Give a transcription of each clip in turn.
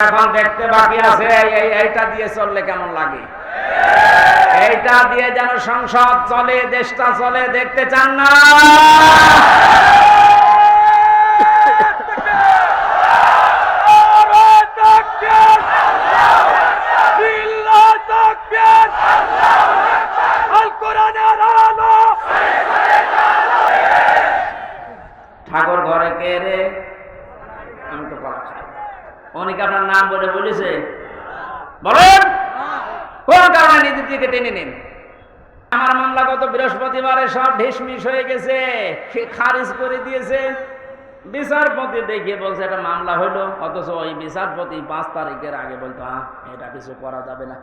এখন দেখতে বাকি আছে, এই- এই- এইটা দিয়ে চললে কেমন লাগে? এইটা দিয়ে যেন সংসদ চলে, দেশটা চলে, দেখতে চান না ঠাকুর ঘরে কে রে আমি তো কলা খাই অনেকে বলে বলেছে। বলেন। কোন কারণে নিজের দিকে টেনে নিন? আমার মামলা গত বৃহস্পতিবারে সব ঢিসমিস হয়ে গেছে, সে খারিজ করে দিয়েছে। বিচারপতি দেখিয়ে বলছে, এটা মামলা হইল। অথচ ওই বিচারপতি পাঁচ তারিখের আগে বলতো হ্যাঁ এটা কিছু করা যাবে না।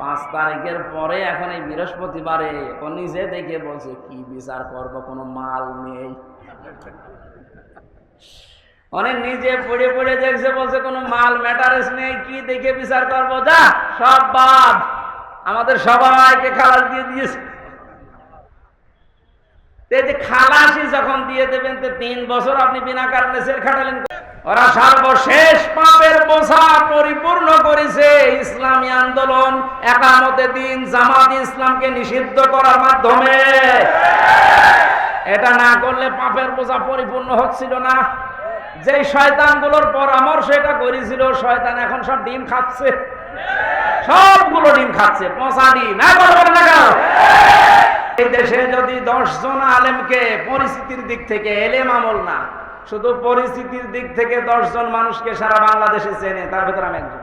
পাঁচ তারিখের পরে এখন এই বৃহস্পতিবারে নিজে দেখে বলছে, কি বিচার করব? কোনো মাল নেই। অনেক নিজে পড়ে পড়ে দেখছে, বলছে, কোনো মাল ম্যাটারেস নেই, কি দেখে বিচার করব? যা, সব বাদ। আমাদের সবাইকে খালাস দিয়ে দিয়েছে। খালাসি যখন দিয়ে দেবেন, তো তিন বছর আপনি বিনা কারণে জেল খাটালেন ওরা সর্বশেষ পাপের বোঝা পরিপূর্ণ করেছে। ইসলামী আন্দোলন একামতে দিন জামাত ইসলামকে নিষিদ্ধ করার মাধ্যমে। এটা না করলে পাপের বোঝা পরিপূর্ণ হচ্ছিল না। যে শয়তানগুলোর পরামর্শ এটা করেছিল, শয়তান এখন সব ডিম খাচ্ছে। সবগুলো ডিম খাচ্ছে, পচা ডিম এই দেশে যদি দশ জন আলেমকে পরিস্থিতির দিক থেকে এলেম আমল না, শুধু পরিস্থিতির দিক থেকে দশ জন মানুষকে সারা বাংলাদেশে চেনে, তার ভেতর আমি একজন।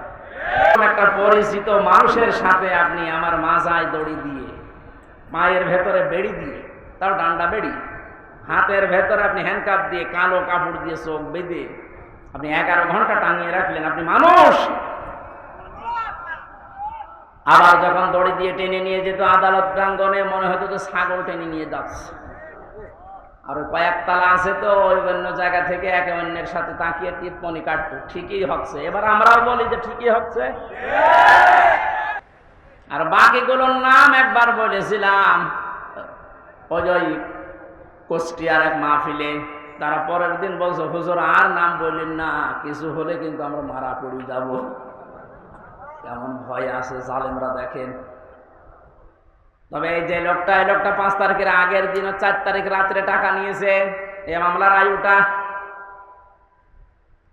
একটা পরিচিত মানুষের সাথে আপনি আমার মাজায় দড়ি দিয়ে, মায়ের ভেতরে বেড়ি দিয়ে তাও ডান্ডা বেড়ি হাতের ভেতরে আপনি হ্যান্ডকাপ দিয়ে কালো কাপড় দিয়ে চোখ বেঁধে আপনি এগারো ঘণ্টা টাঙিয়ে রাখলেন, আপনি মানুষ। আবার যখন দড়ি দিয়ে টেনে নিয়ে যেত, আদালত প্রাঙ্গনে মনে হতো তো ছাগল টেনে নিয়ে যাচ্ছে। আর ওই কয়েক তালা আছে তো, ওই অন্য জায়গা থেকে একে অন্যের সাথে তাকিয়ে টিপ্পনি কাটতো। ঠিকই হচ্ছে। এবার আমরাও বলি যে ঠিকই হচ্ছে। আর বাকিগুলোর নাম একবার বলেছিলাম। ওই কুষ্টিয়ার এক মাহফিলে। তারা পরের দিন বলছে, হুজুর, আর নাম বললেন না, কিছু হলে কিন্তু আমরা মারা পড়ে যাব। কেমন ভয় আছে, জালেমরা দেখেন। তবে এই যে লোকটা, এই লোকটা পাঁচ তারিখের আগের দিন, চার তারিখ রাত্রে টাকা নিয়েছে, এই মামলার আয়ুটা।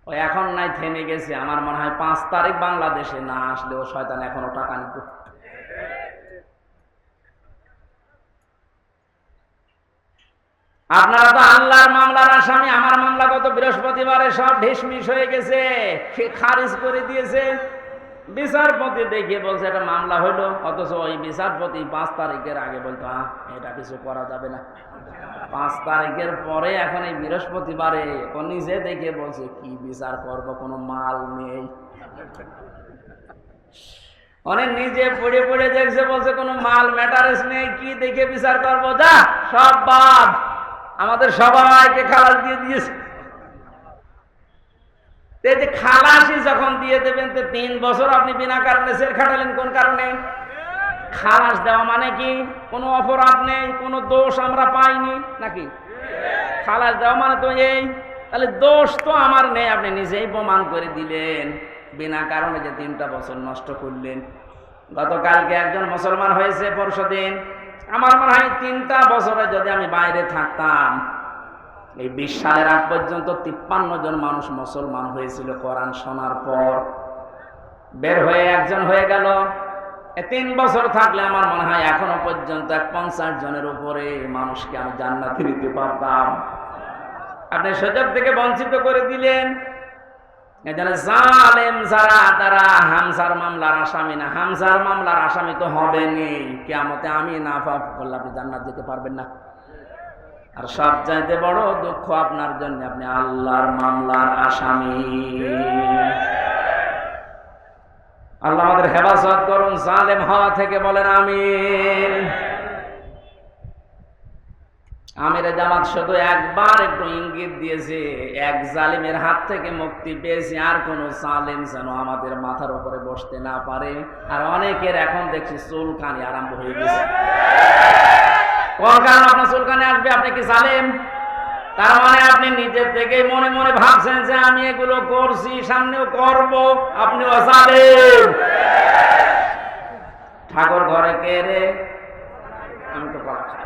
ও এখন নাই থেমে গেছে, আমার মনে হয় পাঁচ তারিখ বাংলাদেশে না আসলে ও শয়তান এখনও টাকা নিত। আপনারা তো আল্লাহর মামলার আসামি, আমার মামলা গত বৃহস্পতিবারে সব ঢিসমিস হয়ে গেছে। খারিজ করে দিয়েছে। বিচারপতি দেখিয়ে বলছে, এটা মামলা হলো অথচ ওই বিচারপতি পাঁচ তারিখের আগে বলতো হ্যাঁ এটা কিছু করা যাবে না। পাঁচ তারিখের পরে এখন এই বৃহস্পতিবারে ও নিজে দেখে বলছে, কি বিচার করব? কোনো মাল নেই। অনেক নিজে পড়ে পড়ে দেখছে, বলছে, কোনো মাল ম্যাটারেস নেই, কি দেখে বিচার করব? যা, সব বাদ। আমাদের সবাইকে খালাস দিয়ে দিয়েছে। এই যে খালাসি যখন দিয়ে দেবেন, তো তিন বছর আপনি বিনা কারণে জেল খাটালেন, কোন কারণে? খালাস দেওয়া মানে কি? কোনো অপরাধ নেই, কোনো দোষ আমরা পাইনি, নাকি? খালাস দেওয়া মানে তো এই, তাহলে দোষ তো আমার নেই, আপনি নিজেই প্রমাণ করে দিলেন। বিনা কারণে যে তিনটা বছর নষ্ট করলেন। গতকালকে একজন মুসলমান হয়েছে পরশু দিন আমার মনে হয় তিনটা বছরে যদি আমি বাইরে থাকতাম, এই বিশ সালের আগ পর্যন্ত তিপ্পান্ন জন মানুষ মুসলমান হয়েছিল কোরআন শোনার পর। বের হয়ে একজন হয়ে গেল। তিন বছর থাকলে আমার মনে হয় এখনও পর্যন্ত এক পঞ্চাশ জনের উপরে মানুষকে আমি জান্নাতে দিতে পারতাম। আপনি সুযোগ থেকে বঞ্চিত করে দিলেন। এজন্য জালেম, যারা, তারা হামসার মামলার আসামি না। হামসার মামলার আসামি তো হবেনি কেমতে আমি না পাপ আপনি জান্নাত দিতে পারবেন না। আর সব চাইতে বড় দুঃখ আপনার জন্য, আপনি আল্লাহর মামলার আসামি। আল্লাহ আমাদের হেফাজত করুন, জালেম হওয়া থেকে বলেন আমিন। আমির জামাত শুধু একবার একটু ইঙ্গিত দিয়েছে, এক জালিমের হাত থেকে মুক্তি পেয়েছে, আর কোন জালিম যেন আমাদের মাথার উপরে বসতে না পারে। আর অনেকের এখন দেখছি চুলকানি আরম্ভ হয়ে গেছে। কোন কারণ আপনার চুলকানি আসবে? আপনি কি জালেম? তার মানে আপনি নিজের থেকে মনে মনে ভাবছেন যে আমি এগুলো করছি, সামনেও করব আপনি অসালেন ঠাকুর ঘরে কে রে? আমি তো কলা খাই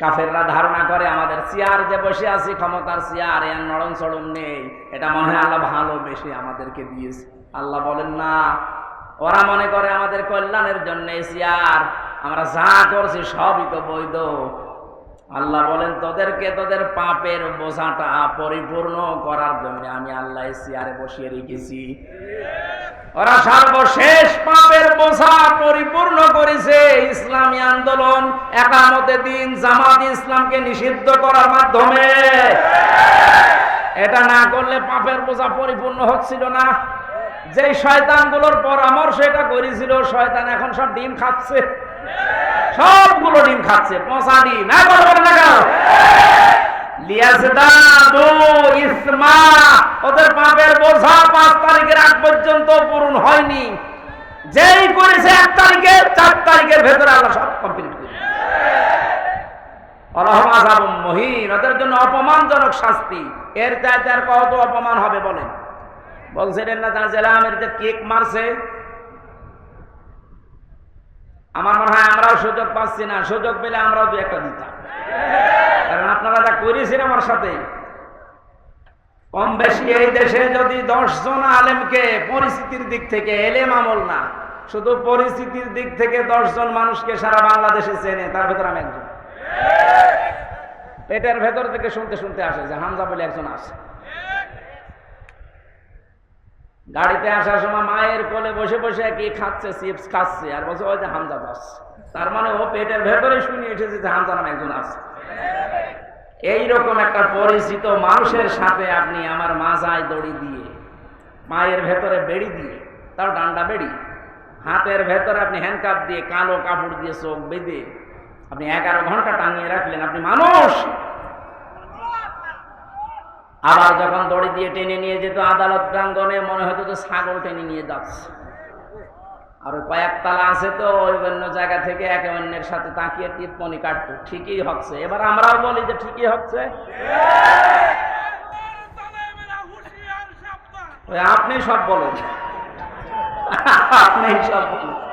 কাফেররা ধারণা করে, আমাদের চেয়ার যে বসে আছি, ক্ষমতার চেয়ার, এর নরম চড়ন নেই। এটা মনে হয় আল্লাহ ভালোবেসে আমাদেরকে দিয়েছে। আল্লাহ বলেন, না, ওরা মনে করে আমাদের কল্যাণের জন্য চেয়ার, আমরা যা করছি সবই তো বৈধ। আল্লাহ বলেন, তোদেরকে তোদের পাপের বোঝাটা পরিপূর্ণ করার জন্য আমি আল্লাহ চেয়ারে বসিয়ে রেখেছি। ওরা সর্বশেষ পাপের বোঝা পরিপূর্ণ করেছে। ইসলামী আন্দোলন একামতে দিন জামাত ইসলামকে নিষিদ্ধ করার মাধ্যমে। এটা না করলে পাপের বোঝা পরিপূর্ণ হচ্ছিল না। যে শয়তানগুলোর পরামর্শ এটা করেছিল, শয়তান এখন সব ডিম খাচ্ছে। সবগুলো ডিম খাচ্ছে। পচা ডিম। না ওদের পাপের বোঝা পাঁচ তারিখের আগ পর্যন্ত পূরণ হয়নি। যেই করেছে এক তারিখে, চার তারিখের ভেতরে আল্লাহ সব কমপ্লিট করে আযাবুম ওদের জন্য অপমানজনক শাস্তি। এর চাইতে আর কত অপমান হবে বলেন? বলছিলেন না তার জেলা যে কেক মারছে, আমার মনে হয় আমরাও সুযোগ পাচ্ছি না। সুযোগ পেলে আমরাও দু একটা দিতাম। কারণ আপনারা যা করেছেন আমার সাথে। কম বেশি এই দেশে যদি দশ জন আলেমকে পরিস্থিতির দিক থেকে এলেম আমল না, শুধু পরিস্থিতির দিক থেকে দশ জন মানুষকে সারা বাংলাদেশে চেনে, তার ভেতর আমি একজন। পেটের ভেতর থেকে শুনতে শুনতে আসে যে হামজা বলে একজন আসে গাড়িতে আসার সময় মায়ের কোলে বসে বসে কি খাচ্ছে, চিপস খাচ্ছে, আর বলছে, ওই যে হামজা দাস তার মানে ও পেটের ভেতরে শুনে এসেছে যে হামজা নামে একজন আছে। এইরকম একটা পরিচিত মানুষের সাথে আপনি আমার মাজায় দড়ি দিয়ে, মায়ের ভেতরে বেড়ি দিয়ে, তাও ডান্ডা বেড়ি, হাতের ভেতরে আপনি হ্যান্ডকাপ দিয়ে, কালো কাপড় দিয়ে চোখ বেঁধে আপনি এগারো ঘণ্টা টাঙিয়ে রাখলেন, আপনি মানুষ। আবার যখন দড়ি দিয়ে টেনে নিয়ে যেত আদালত প্রাঙ্গনে মনে হতো যে ছাগল টেনে নিয়ে যাচ্ছে। আর ওই কয়েকতলা আছে তো, ওই অন্য জায়গা থেকে একে অন্যের সাথে তাকিয়ে টিপ্পনি কাটতো। ঠিকই হচ্ছে। এবার আমরাও বলি যে ঠিকই হচ্ছে। আপনি সব বলেন। আপনি সব বলেন।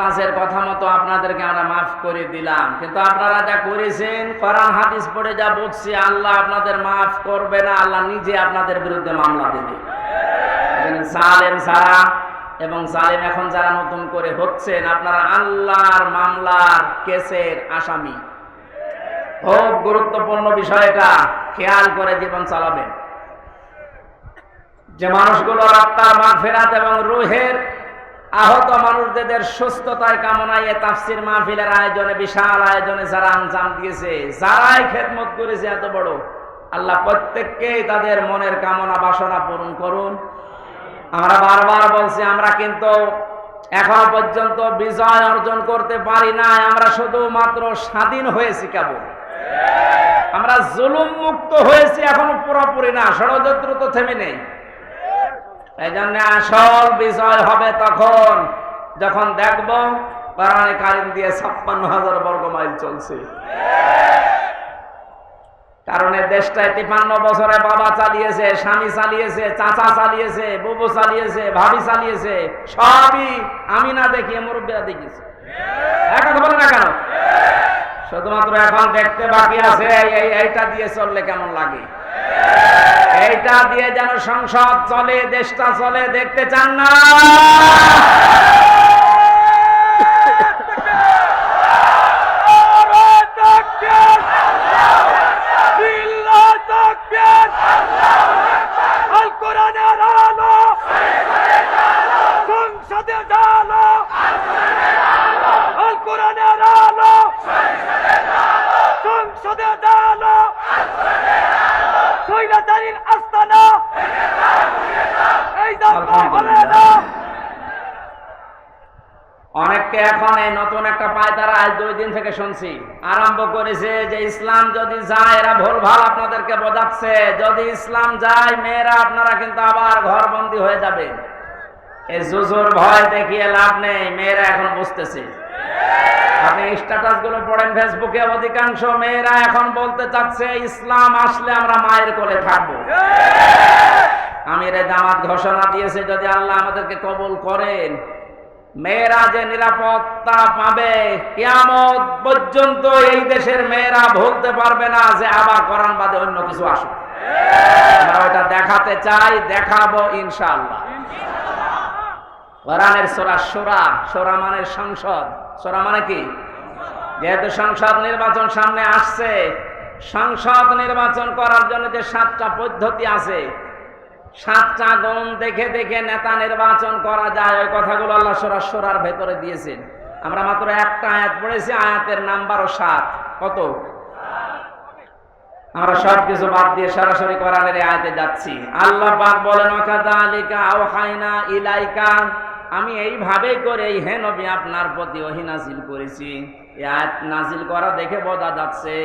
কাছের কথা মতো আপনাদেরকে আমরা মাফ করে দিলাম। কিন্তু আপনারা যা করেছেন, কোরআন, হাদিস পড়ে যা বলছি, আল্লাহ আপনাদের মাফ করবে না, আল্লাহ নিজে আপনাদের বিরুদ্ধে মামলা দেবে। সালেম সারা এবং সালেম এখন যারা নতুন করে হচ্ছেন, আপনারা আল্লাহর মামলার কেসের আসামি। খুব গুরুত্বপূর্ণ বিষয়টা, খেয়াল করে জীবন চালাবেন। যে মানুষগুলো আত্মার মাগ ফেরাত এবং রুহের আহত মানুষদের সুস্থতায় কামনায় এ তাফসির মাহফিলের আয়োজনে, বিশাল আয়োজনে যারা আঞ্জাম দিয়েছে, যারাই খেদমত করেছে এত বড়, আল্লাহ প্রত্যেককেই তাদের মনের কামনা বাসনা পূরণ করুন। আমরা বারবার বলছি, আমরা কিন্তু এখনও পর্যন্ত বিজয় অর্জন করতে পারি না আমরা শুধুমাত্র স্বাধীন হয়েছি কেবল। আমরা জুলুম মুক্ত হয়েছি, এখনও পুরোপুরি না, ষড়যন্ত্র তো থেমে নেই। এই জন্য আসল বিজয় হবে তখন। যখন দেখব কোরআনে কারিম দিয়ে ছাপ্পান্ন হাজার বর্গ মাইল চলছে। দেশটায় তিপান্ন বছরে বাবা চালিয়েছে, স্বামী চালিয়েছে, চাচা চালিয়েছে, বুবু চালিয়েছে, ভাবি চালিয়েছে, সবই আমি না দেখি মুরব্বীরা দেখিয়েছে। এক কথা বলে না কেন? শুধুমাত্র এখন দেখতে বাকি আছে, এই- এই এইটা দিয়ে চললে কেমন লাগে? এইটা দিয়ে যেন সংসদ চলে, দেশটা চলে, দেখতে চান না? সংসদে ডালো সৈরাচারীর আস্তানা। এই হবে না অনেককে এখন এই নতুন একটা পায়তারা আজ দুই দিন থেকে শুনছি। আরম্ভ করেছে যে ইসলাম যদি যায় এরা ভুল ভালো আপনাদেরকে বোঝাচ্ছে। যদি ইসলাম যায় মেয়েরা আপনারা কিন্তু আবার ঘর ঘরবন্দি হয়ে যাবে। এই জুজুর ভয় দেখিয়ে লাভ নেই মেয়েরা এখন বুঝতেছে। আপনি স্ট্যাটাসগুলো পড়েন, ফেসবুকে অধিকাংশ মেয়েরা এখন বলতে চাচ্ছে, ইসলাম আসলে আমরা মায়ের কোলে থাকব জামাত ঘোষণা দিয়েছে, যদি আল্লাহ আমাদেরকে কবুল করেন, মেয়েরা যে নিরাপত্তা পাবে, কিয়ামত পর্যন্ত এই দেশের মেয়েরা ভুলতে পারবে না যে আবার কোরআন বাদে অন্য কিছু আসুক। আমরা ওটা দেখাতে চাই, দেখাবো ইনশাআল্লাহ। কোরআনের সোরা সোরা সোরা মানে সংসদ। সোরা মানে কি? যেহেতু সংসদ নির্বাচন সামনে আসছে, সংসদ নির্বাচন করার জন্য যে সাতটা পদ্ধতি আছে, সাতটা গুণ দেখে দেখে নেতা নির্বাচন করা যায়, ওই কথাগুলো আল্লাহ সোরা সোরার ভেতরে দিয়েছেন। আমরা মাত্র একটা আয়াত পড়েছি, আয়াতের নাম্বারও সাত। কত? আমরা সব কিছু বাদ দিয়ে সরাসরি কোরআনের আয়াতে যাচ্ছি। আল্লাহ পাক বলেন ইলাইকা আমি এইভাবেই করে এই হে নবী, আপনার প্রতি ওহী নাজিল করেছি। নাজিল করা দেখে বোঝা যাচ্ছে,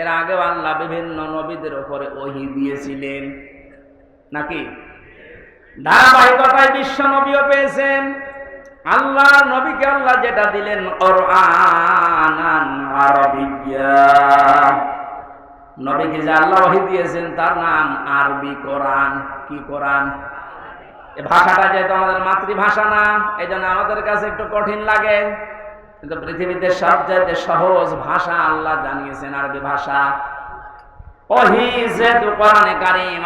এর আগে আল্লাহ বিভিন্ন নবীদের ওপরে ওহি দিয়েছিলেন। নাকি? ধারাবাহিকতায় বিশ্ব নবীও পেয়েছেন। আল্লাহ নবীকে আল্লাহ যেটা দিলেন নবীকে যে আল্লাহ ওহী দিয়েছেন, তার নাম আরবি কোরআন। কি কোরআন? ভাষাটা যেহেতু আমাদের মাতৃভাষা না এই জন্য আমাদের কাছে একটু কঠিন লাগে। কিন্তু পৃথিবীতে সবচেয়ে সহজ ভাষা আল্লাহ জানিয়েছেন, আরবি ভাষা।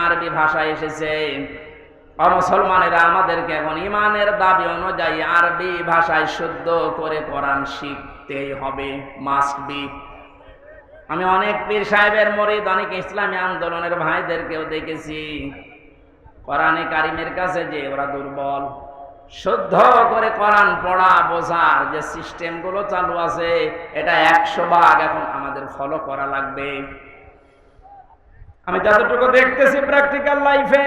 আরবি ভাষা এসেছে, অমুসলমানেরা আমাদেরকে এখন ইমানের দাবি অনুযায়ী আরবি ভাষায় শুদ্ধ করে কোরআন শিখতেই হবে মাস্ট বি আমি অনেক পীর সাহেবের মরিদ, অনেক ইসলামী আন্দোলনের ভাইদেরকেও দেখেছি। কোরআনে কারিমের কাছে যে ওরা দুর্বল, শুদ্ধ করে কোরআন পড়া, বোঝার যে সিস্টেমগুলো চালু আছে, এটা একশো ভাগ এখন আমাদের ফলো করা লাগবে। আমি যতটুকু দেখতেছি প্র্যাকটিক্যাল লাইফে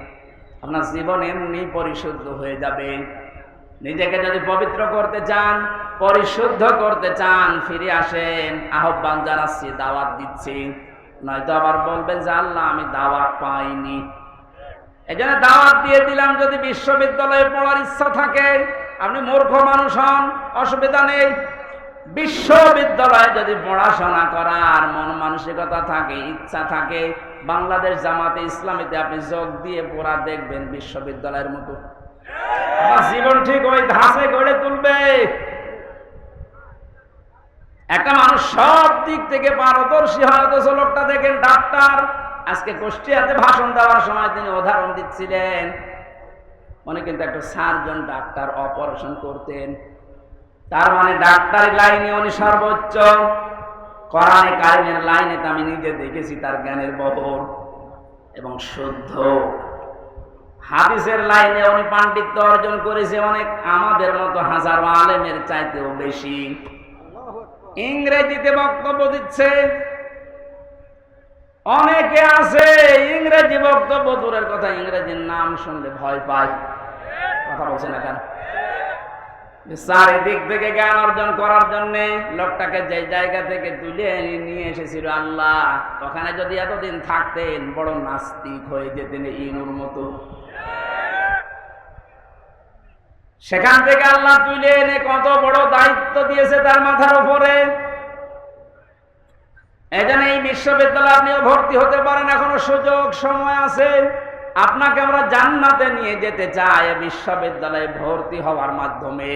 আপনার জীবন এমনি পরিশুদ্ধ হয়ে যাবে। নিজেকে যদি পবিত্র করতে চান, পরিশুদ্ধ করতে চান, ফিরে আসেন। আহ্বান জানাচ্ছি, দাওয়াত দিচ্ছি। নয়তো আবার বলবেন যে, আল্লাহ, আমি দাওয়াত পাইনি। এই জন্য দাওয়াত দিয়ে দিলাম, যদি বিশ্ববিদ্যালয়ে পড়ার ইচ্ছা থাকে, আপনি মূর্খ মানুষ হন, অসুবিধা নেই। বিশ্ববিদ্যালয়ে যদি পড়াশোনা করার মন মানসিকতা থাকে, ইচ্ছা থাকে বাংলাদেশ জামাতে ইসলামীতে আপনি যোগ দিয়ে পড়া দেখবেন বিশ্ববিদ্যালয়ের মতো। আপনার জীবন ঠিক ওই ধাঁচে গড়ে তুলবে। একটা মানুষ সব দিক থেকে পারদর্শী হয় অথচ লোকটা দেখেন ডাক্তার। আজকে কুষ্টিয়াতে ভাষণ দেওয়ার সময় তিনি উদাহরণ দিচ্ছিলেন। উনি কিন্তু একটা সার্জন ডাক্তার অপারেশন করতেন। তার মানে ডাক্তারি লাইনে উনি সর্বোচ্চ। কোরআনে কারিমের লাইনে তো আমি নিজে দেখেছি তার জ্ঞানের বহর এবং শুদ্ধ। হাদিসের লাইনে উনি পাণ্ডিত্য অর্জন করেছে অনেক, আমাদের মতো হাজারো আলেমের চাইতেও বেশি। ইংরেজিতে বক্তব্য দিচ্ছে, অনেকে আছে ইংরেজি বক্তব্য, দূরের কথা ইংরেজির নাম শুনলে ভয় পায়। কথা বলছে না কেন? চারিদিক থেকে জ্ঞান অর্জন করার জন্য লোকটাকে যে জায়গা থেকে তুলে নিয়ে এসেছিল আল্লাহ, ওখানে যদি এতদিন থাকতেন বড় নাস্তিক হয়ে যেতেন ইনুর মতো। সেখান থেকে আল্লাহ তুলে এনে কত বড় দায়িত্ব দিয়েছে তার মাথার উপরে। এই বিশ্ববিদ্যালয়ে আপনিও ভর্তি হতে পারেন, এখনও সুযোগ সময় আছে। আপনাকে আমরা জান্নাতে নিয়ে যেতে চাই, বিশ্ববিদ্যালয়ে ভর্তি হওয়ার মাধ্যমে।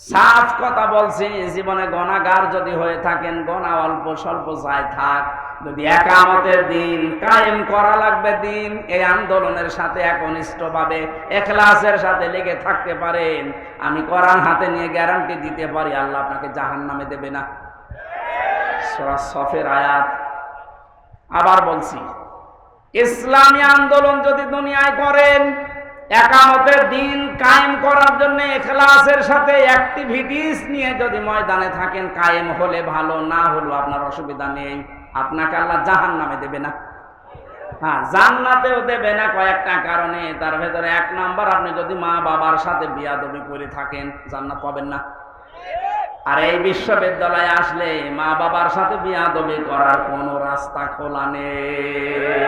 সাফ কথা বলছি, জীবনে গণাগার যদি হয়ে থাকেন গণা অল্প স্বল্প চাই থাক। যদি একামতের দিন কায়েম করা লাগবে দিন, এই আন্দোলনের সাথে একনিষ্ঠ ভাবে এখলাসের সাথে লেগে থাকতে পারেন। আমি কোরআন হাতে নিয়ে গ্যারান্টি দিতে পারি, আল্লাহ আপনাকে জাহান নামে দেবে না। সফের আয়াত। আবার বলছি ইসলামী আন্দোলন যদি দুনিয়ায় করেন, একামতের দিন কায়েম করার জন্য এখলাসের সাথে অ্যাক্টিভিটিস নিয়ে যদি ময়দানে থাকেন, কায়েম হলে ভালো, না হলেও আপনার অসুবিধা নেই। আপনাকে আল্লাহ জাহান নামে দেবে না। হ্যাঁ জান্নাতেও দেবে না কয়েকটা কারণে। তার ভেতরে এক নাম্বার, আপনি যদি মা বাবার সাথে বিয়াদবি করে থাকেন, জান্নাত পাবেন না। আর এই বিশ্ববিদ্যালয়ে আসলে মা বাবার সাথে বিয়াদবি করার কোনো রাস্তা খোলা নেই।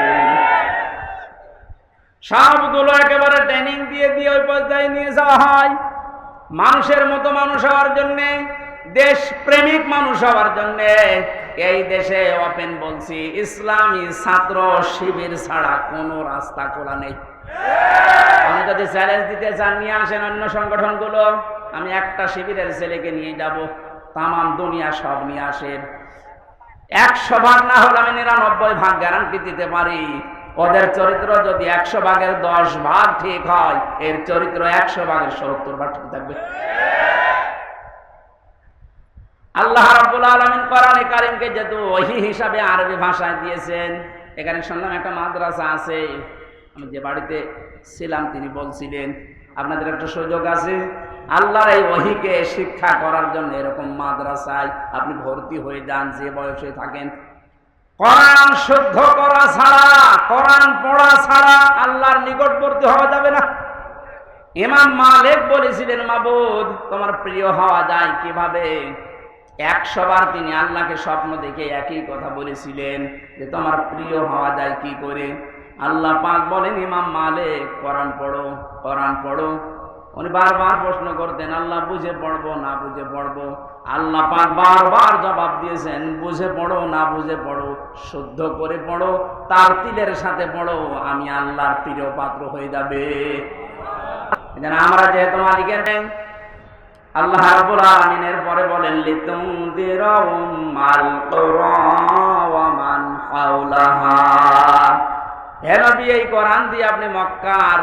সবগুলো একেবারে ট্রেনিং দিয়ে দিয়ে ওই পর্যায়ে নিয়ে যাওয়া হয়। মানুষের মতো মানুষ হওয়ার জন্য দেশ প্রেমিক মানুষ হওয়ার জন্য এই দেশে ওপেন বলছি, ইসলামী ছাত্র শিবির ছাড়া কোনো রাস্তা খোলা নেই। আমি যদি চ্যালেঞ্জ দিতে চান, নিয়ে আসেন অন্য সংগঠনগুলো। আমি একটা শিবিরের ছেলেকে নিয়ে যাব, তামাম দুনিয়া সব নিয়ে আসেন। একশো ভাগ না হলে আমি নিরানব্বই ভাগ গ্যারান্টি দিতে পারি। ওদের চরিত্র যদি একশো ভাগের দশ ভাগ ঠিক হয়, এর চরিত্র একশো ভাগের সত্তর ভাগ ঠিক থাকবে। আল্লাহ রাব্বুল আলামিন কোরআনে কারীমকে যেহেতু ওহি হিসাবে আরবি ভাষায় দিয়েছেন, এখানে শুনলাম একটা মাদ্রাসা আছে। আমি যে বাড়িতে ছিলাম, তিনি বলছিলেন, আপনাদের একটা সুযোগ আছে। আল্লাহর এই ওহিকে শিক্ষা করার জন্য এরকম মাদ্রাসায় আপনি ভর্তি হয়ে যান, যে বয়সে থাকেন। কোরআন শুদ্ধ করা ছাড়া, কোরআন পড়া ছাড়া আল্লাহর নিকটবর্তী হওয়া যাবে না। ইমাম মালিক বলেছিলেন, মাবুদ, তোমার প্রিয় হওয়া যায় কীভাবে? একশো বার তিনি আল্লাহকে স্বপ্ন দেখে একই কথা বলেছিলেন, যে তোমার প্রিয় হওয়া যায় কি করে? আল্লাহ পাক বলেন, ইমাম মালিক, কোরআন পড়ো কোরআন পড়ো। উনি বারবার প্রশ্ন করতেন, আল্লাহ বুঝে পড়ব, না বুঝে পড়ব? আল্লাহ পাক বারবার জবাব দিয়েছেন, বুঝে পড়ো, না বুঝে পড়ো, শুদ্ধ করে পড়ো, তার তিলের সাথে পড়ো, আমি আল্লাহর প্রিয় পাত্র হয়ে যাবে। আমরা যেহেতু মালিকের আল্লাহ রাব্বুল আলামিনের পরে বলেন লিতুনদিরা উম্মাল কুরা ওয়া মান হাওলাহা। হে নবী, এই কোরআন দিয়ে আপনি মক্কার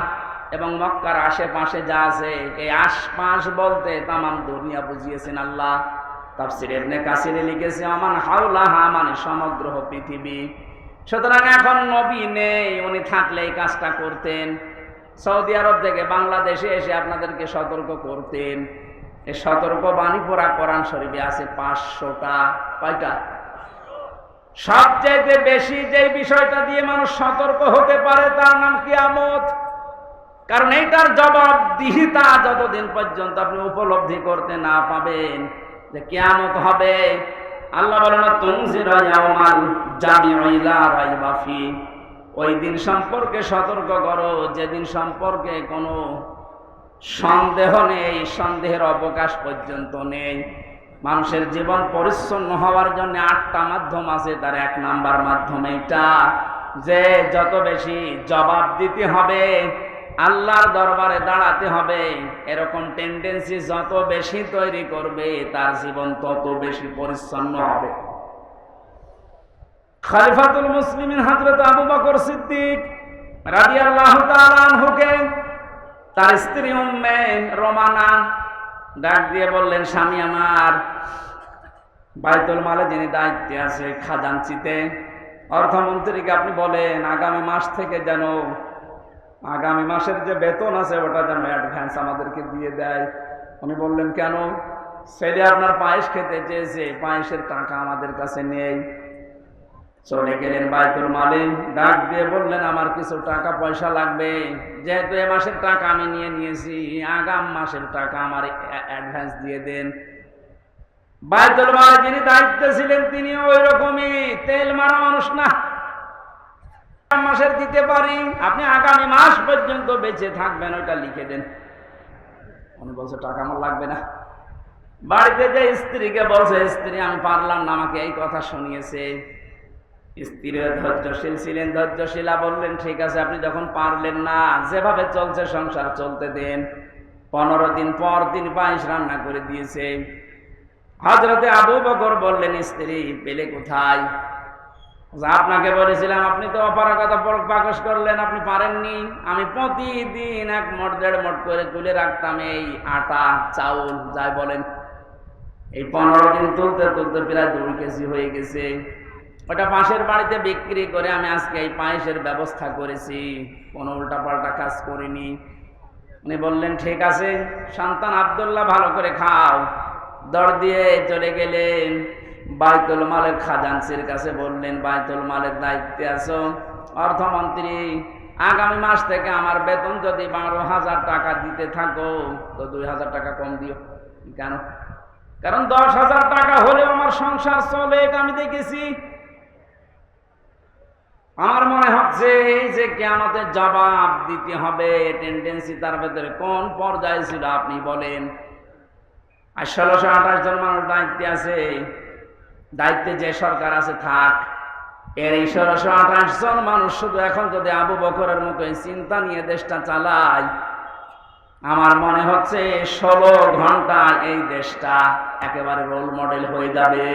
এবং মক্কার আশেপাশে যা আছে, এই আশপাশ বলতে তামাম দুনিয়া বুঝিয়েছেন আল্লাহ। মানে সমগ্র পৃথিবী। সুতরাং এখন নবী নেই, উনি থাকলে এই কাজটা করতেন। সৌদি আরব থেকে বাংলাদেশে এসে আপনাদেরকে সতর্ক করতেন। শরীফে আছে পাঁচশোটা, কয়টা? সবচেয়ে বেশি যে বিষয়টা দিয়ে মানুষ সতর্ক হতে পারে তার নাম কিয়ামত। কারণ এইটার জবাব দিহিতা যতদিন পর্যন্ত আপনি উপলব্ধি করতে না পাবেন যে কিয়ামত হবে। আল্লাহ বলেন ওই দিন সম্পর্কে সতর্ক করো, যেদিন সম্পর্কে কোনো সন্দেহ নেই, সন্দেহের অবকাশ পর্যন্ত নেই। মানুষের জীবন পরিচ্ছন্ন হওয়ার জন্য আটটা মাধ্যম আছে, তার এক নাম্বার মাধ্যম এটা যে যত বেশি জবাব দিতে হবে, আল্লাহর দরবারে দাঁড়াতে হবে, এরকম টেন্ডেন্সি যত বেশি তৈরি করবে, তার জীবন তত বেশি পরিচ্ছন্ন হবে। খলিফাতুল মুসলিমিন হযরত আবু বকর সিদ্দিক রাদিয়াল্লাহু তাআলা আনহুকে তার স্ত্রী উম্মে রোমানা ডাক দিয়ে বললেন, স্বামী আমার বাইতুল মালে যিনি দায়িত্বে আছে খাজানচিতে অর্থমন্ত্রীকে আপনি বলেন, আগামী মাস থেকে যেন, আগামী মাসের যে বেতন আছে, ওটা যেন অ্যাডভান্স আমাদেরকে দিয়ে দেয়। উনি বললেন, কেন? ছেলে আপনার পায়েস খেতে চেয়েছে, পায়েসের টাকা আমাদের কাছে নেই। চলে গেলেন বাইতুল মালে, ডাক দিয়ে বললেন, আমার কিছু টাকা পয়সা লাগবে। যেহেতু এ মাসের টাকা আমি নিয়ে নিয়েছি, আগাম মাসের টাকা আমার অ্যাডভান্স দিয়ে দেন। বাইতুল মালে যিনি দায়িত্বে ছিলেন তিনি ওই রকমই তেল মারা মানুষ না। মাসের দিতে পারি। আপনি আগামী মাস পর্যন্ত বেঁচে থাকবেন, ওইটা লিখে দেন। উনি বলছে, টাকা আমার লাগবে না। বাড়িতে যে স্ত্রীকে বলছে, স্ত্রী, আমি পারলাম না, আমাকে এই কথা শুনিয়েছে। স্ত্রী ধৈর্যশীল ছিলেন, ধৈর্যশীলা বললেন, ঠিক আছে, আপনি যখন পারলেন না, যেভাবে চলছে সংসার, চলতে দেন। পনেরো দিন পর দিন পায়েস রান্না করে দিয়েছে। হজরতে আবু বকর বললেন, স্ত্রী, পেলে কোথায়? আপনাকে বলেছিলাম, আপনি তো অপারগতা প্রকাশ করলেন, আপনি পারেননি। আমি প্রতিদিন এক মোট, দেড় মোট করে তুলে রাখতাম এই আটা, চাউল, যাই বলেন। এই পনেরো দিন তুলতে তুলতে প্রায় দুই কেজি হয়ে গেছে। ওটা পাশের বাড়িতে বিক্রি করে আমি আজকে এই পায়েসের ব্যবস্থা করেছি। কোনো উল্টাপাল্টা কাজ করিনি। উনি বললেন, ঠিক আছে, সন্তান আবদুল্লাহ ভালো করে খাও। দর দিয়ে চলে গেলেন। বাইতুল মালের খাজানসির কাছে বললেন, বাইতুল মালের দায়িত্বে আছো? অর্থমন্ত্রী, আগামী মাস থেকে আমার বেতন যদি বারো হাজার টাকা দিতে থাকো, তো দুই হাজার টাকা কম দিও। কেন? কারণ দশ হাজার টাকা হলেও আমার সংসার চলে, এটা আমি দেখেছি। আমার মনে হচ্ছে এই যে আমাদের জবাব দিতে হবে টেন্ডেন্সি তার ভেতরে কোন পর্যায়ে ছিল আপনি বলেন। আর ষোলোশো আঠাশ জন মানুষ দায়িত্বে আছে। দায়িত্বে যে সরকার আছে, থাক। এর এই ষোলোশো আঠাশ জন মানুষ শুধু এখন যদি আবু বকরের মতো চিন্তা নিয়ে দেশটা চালায়, আমার মনে হচ্ছে ষোলো ঘণ্টা এই দেশটা একেবারে রোল মডেল হয়ে যাবে।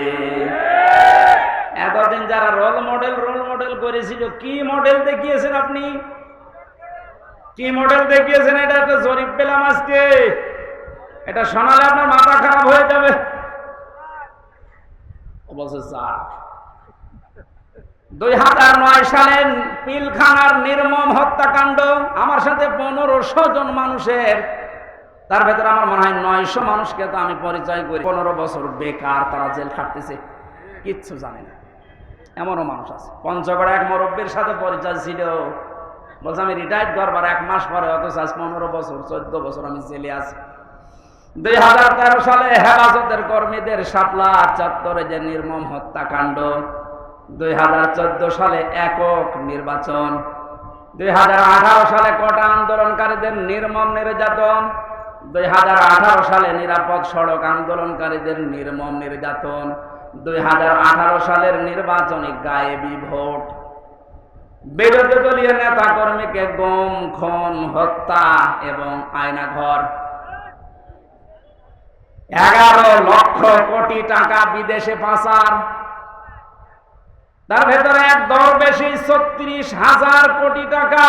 এতদিন যারা রোল মডেল রোল মডেল করেছিল, কি মডেল দেখিয়েছেন আপনি? কি মডেল দেখিয়েছেন? এটা একটা জরিপ পেলাম আজকে। এটা শোনালে আপনার মাথা খারাপ হয়ে যাবে। বলছে দুই হাজার নয় সালের পিলখানার নির্মম হত্যাকাণ্ড আমার সাথে পনেরোশো জন মানুষের। তার ভেতরে আমার মনে হয় নয়শো মানুষকে তো আমি পরিচয় করি। পনেরো বছর বেকার তারা জেল খাটতেছে কিচ্ছু জানে না। এমনও মানুষ আছে। পঞ্চগড় এক মুরব্বীর সাথে পরিচয় ছিল। বলছে আমি রিটায়ার্ড করবার এক মাস পরে অথচ আজ পনেরো বছর চোদ্দ বছর আমি জেলে আছি। দুই হাজার তেরো সালে হেফাজতের কর্মীদের শাপলা চত্বরে যে নির্মম হত্যাকাণ্ড, দুই হাজার চোদ্দ সালে একক নির্বাচন, দুই হাজার আঠারো সালে কোটা আন্দোলনকারীদের নির্মম নির্যাতন, দুই হাজার আঠারো সালে নিরাপদ সড়ক আন্দোলনকারীদের নির্মম নির্যাতন, দুই হাজার আঠারো সালের নির্বাচনী গায়েবী ভোট। বিরোধী দলীয় নেতা কর্মীকে গম, খন, হত্যা এবং আয়নাঘর এগারো লক্ষ কোটি টাকা বিদেশে পাচার। তার ভেতরে এক বেশি, ছত্রিশ হাজার কোটি টাকা।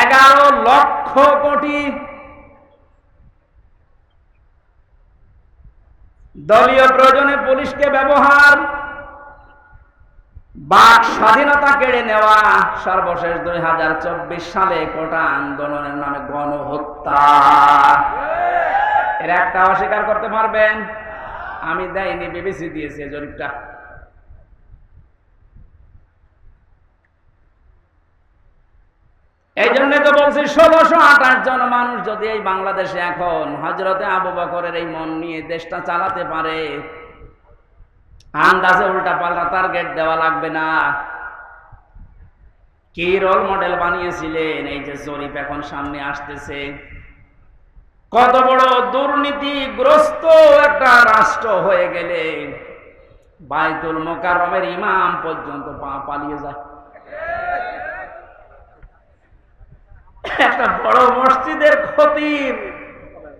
এগারো লক্ষ কোটি। দলীয় প্রয়োজনে পুলিশকে ব্যবহার, বাক স্বাধীনতা কেড়ে নেওয়া, সর্বশেষ দুই হাজার চব্বিশ সালে কোটা আন্দোলনের নামে গণহত্যা। এর একটা অস্বীকার করতে পারবেন। আমি দেয়নি, বিবিসি দিয়েছে জরিপটা। এই জন্য তো বলছি, ষোলোশো আঠাশ জন মানুষ যদি এই বাংলাদেশে এখন হজরতে আবু বকরের এই মন নিয়ে দেশটা চালাতে পারে, আন্দাজে উল্টা পাল্টা টার্গেট দেওয়া লাগবে না। কি রোল মডেল বানিয়েছিলেন? এই যে জরিপ এখন সামনে আসতেছে। কত বড় দুর্নীতিগ্রস্ত একটা রাষ্ট্র হয়ে গেলে বাইতুল মোকাররমের ইমাম পর্যন্ত পা- পালিয়ে যায়। একটা বড় মসজিদের খতিব,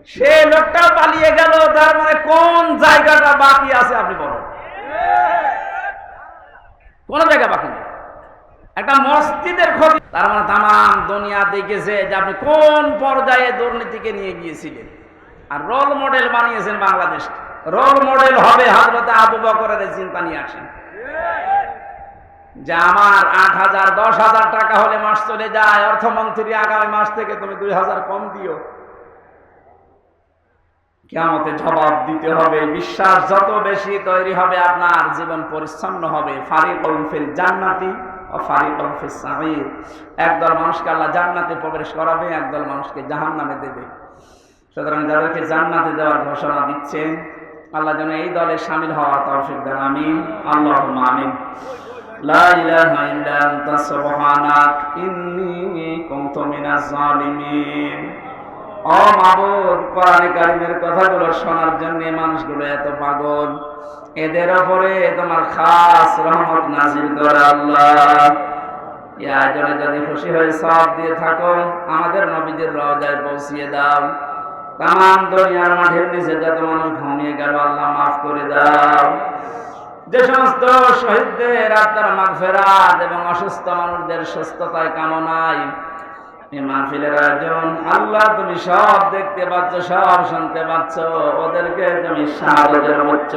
সে লোকটা পালিয়ে গেল, তার মানে কোন জায়গাটা বাকি আছে আপনি বলেন। কোন জায়গা বাকি একটা মসজিদের ক্ষতি। তার মানে তাম দুনিয়া দেখেছে যে আপনি কোন পর্যায়ে দুর্নীতিকে নিয়ে গিয়েছিলেন। আর রোল মডেল বানিয়েছেন বাংলাদেশ রোল মডেল হবে হজরতে আবু বকরের চিন্তা নিয়ে আসেন। যে আমার আট হাজার, দশ হাজার টাকা হলে মাস চলে যায়, অর্থমন্ত্রী আগামী মাস থেকে তুমি দুই হাজার কম দিও। কেমতে জবাব দিতে হবে। বিশ্বাস যত বেশি তৈরি হবে, আপনার জীবন পরিচ্ছন্ন হবে। ফারিকুল ফিল জান্নাতি। একদল মানুষকে আল্লাহ জান্নাতে প্রবেশ করাবে, একদল মানুষকে জাহান নামে দেবে। সুতরাং যাদেরকে জান্নাতে দেওয়ার ঘোষণা দিচ্ছেন, আল্লাহ যেন এই দলে সামিল হওয়া তৌফিক দেন। আমিন। আল্লাহ আমিন। لا إله إلا أنت سبحانك إني كنت من জালিমিন আমাদের নবীদের রওজায় পৌঁছিয়ে দাও। তাম দুনিয়ার মাঠের নিচে যত মানুষ ঘুমিয়ে গেল, আল্লাহ মাফ করে দাও। যে সমস্ত শহীদদের আত্মার মাগফেরাত এবং অসুস্থ মানুষদের সুস্থতায় কামনায় মাহফিলের আয়োজন আল্লাহ তুমি সব দেখতে পাচ্ছ, সব শুনতে পাচ্ছ। ওদেরকে তুমি উচ্চ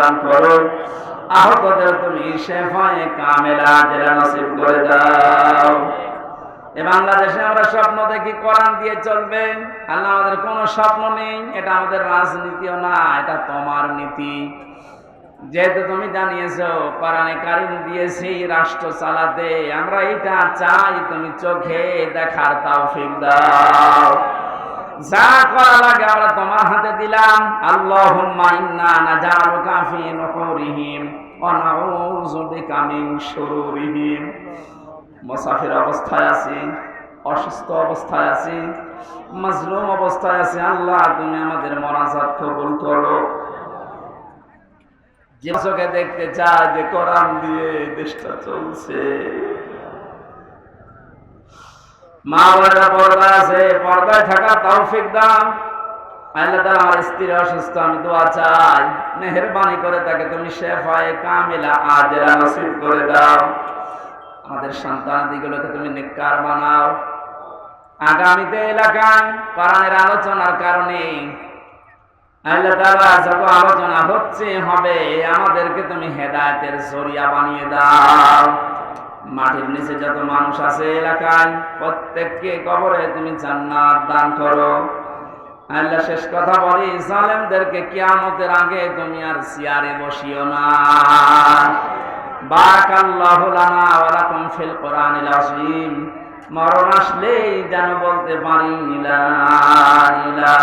দান করো। আহতদের তুমি শেফায়ে কামেলা জেলা নসিব করে দাও। এ বাংলাদেশে আমরা স্বপ্ন দেখি কোরআন দিয়ে চলবে। আল্লাহ আমাদের কোনো স্বপ্ন নেই, এটা আমাদের রাজনীতিও না, এটা তোমার নীতি। যেহেতু তুমি জানিয়েছো, কোরআনে কারিম দিয়েছি রাষ্ট্র চালাতে, আমরা এটা চাই তুমি চোখে দেখার তৌফিক দাও। যা করা লাগে আমরা তোমার হাতে দিলাম। আল্লাহ মুসাফির অবস্থায় আছি, অসুস্থ অবস্থায় আছি, মাজলুম অবস্থায় আছি। আল্লাহ, তুমি আমাদের মনাজাত কবুল করো। যে চোখে দেখতে চায় যে কোরআন দিয়ে দেশটা চলছে। মা বোনেরা পর্দা আছে, পর্দায় থাকা তৌফিক দাম আল্লাহ আমার অসুস্থ, আমি দোয়া চাই। মেহেরবানি করে তাকে তুমি শেফায়ে কামিলা নসিব করে দাও। আমাদের সন্তান দিগুলোকে তুমি নেককার বানাও। আগামীতে এলাকায় কোরআনের আলোচনার কারণে আল্লাহ তাআলা যত আলোচনা হচ্ছে, হবে। আমাদেরকে তুমি হেদায়েতের জরিয়া বানিয়ে দাও। মাটির নিচে যত মানুষ আছে এলাকায়, প্রত্যেককে কবরে তুমি জান্নাত দান করো। আল্লাহ শেষ কথা বলি, জালেমদেরকে কিয়ামতের আগে তুমি আর সিয়ারে বসিও না। বারাকাল্লাহু লানা ওয়া লাকুম ফিল কোরআনিল আযীম। মরণ আসলেই যেন বলতে পারি ইলাহা ইল্লা